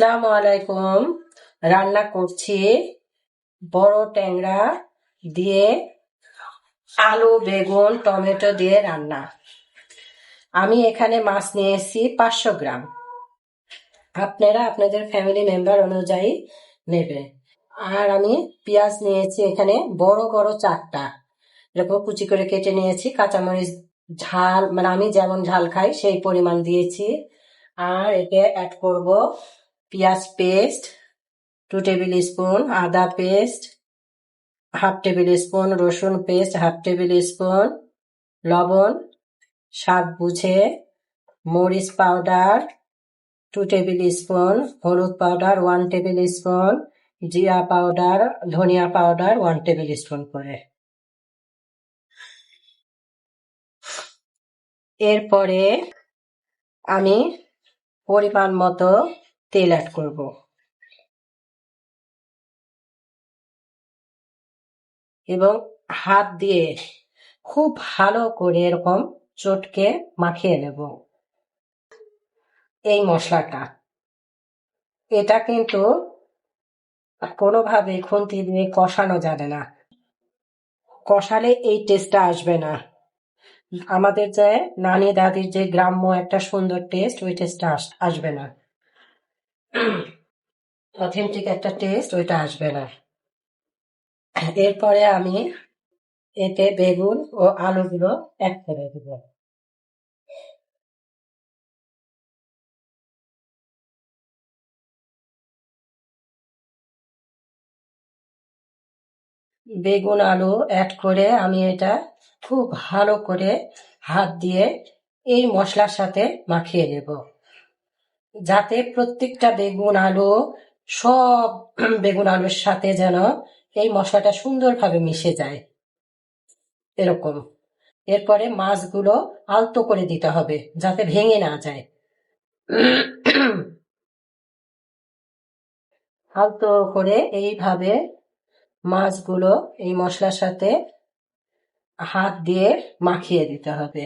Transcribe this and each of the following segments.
আসসালামু আলাইকুম। রান্না করছি বড় ট্যাংরা দিয়ে আলু, বেগুন, টমেটো দিয়ে রান্না। আমি এখানে মাছ নিয়ে এসেছি পাঁচশো গ্রাম। আপনারা আপনাদের ফ্যামিলি মেম্বার অনুযায়ী নেবে। আর আমি পেঁয়াজ নিয়েছি এখানে বড় বড় চারটা। এরকম কুচি করে কেটে নিয়েছি, কাঁচামরিচ, ঝাল মানে আমি যেমন ঝাল খাই সেই পরিমাণ দিয়েছি। আর এতে অ্যাড করব পেঁয়াজ পেস্ট টু টেবিল স্পুন আদা পেস্ট হাফ টেবিল স্পুন রসুন পেস্ট হাফ টেবিল স্পুন লবণ, স্বাদ বুঝে, মরিচ পাউডার টু টেবিল স্পুন হলুদ পাউডার ওয়ান টেবিল স্পুন জিরা পাউডার ধনিয়া পাউডার ওয়ান টেবিল স্পুন করে। এরপরে আমি পরিমাণ মতো তেল অ্যাড করব। এবং হাত দিয়ে খুব ভালো করে এরকম চটকে মাখিয়ে নেব। এই মশলাটা। এটা কিন্তু কোনোভাবে খুন্তি দিয়ে কষানো যাবে না। কষালে এই টেস্টটা আসবে না। আমাদের যে নানি দাদির যে গ্রাম্য একটা সুন্দর টেস্ট ওই টেস্টটা আসবে না। অথেন্টিক একটা টেস্ট ওইটা আসবে না। এরপরে আমি এতে বেগুন ও আলুগুলো অ্যাড করে দেব। বেগুন আলু অ্যাড করে আমি এটা খুব ভালো করে হাত দিয়ে এই মশলার সাথে মাখিয়ে নেব। যাতে প্রত্যেকটা বেগুন আলু, সব বেগুন আলুর সাথে যেন এই মশলাটা সুন্দরভাবে মিশে যায়। এরকম। এরপরে মাছগুলো আলতো করে দিতে হবে, যাতে ভেঙে না যায়। আলতো করে এইভাবে মাছগুলো এই মশলার সাথে হাত দিয়ে মাখিয়ে দিতে হবে।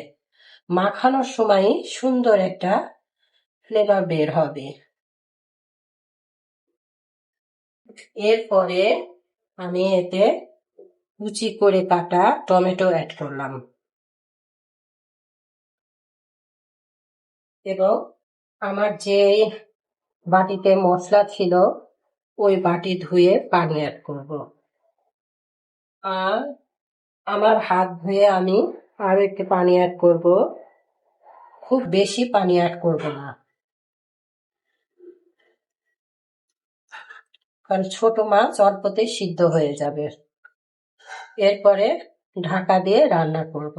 মাখানোর সময় সুন্দর একটা ফ্লেভার বের হবে। এরপরে আমি এতে কুচি করে কাটা টমেটো অ্যাড করলাম। এবং আমার যে বাটিতে মশলা ছিল, ওই বাটি ধুয়ে পানি অ্যাড করব। আর আমার হাত ধুয়ে আমি আরও একটু পানি অ্যাড করব। খুব বেশি পানি অ্যাড করব না। কারণ ছোট মাছ অল্পতেই সিদ্ধ হয়ে যাবে। এরপরে ঢাকা দিয়ে রান্না করব।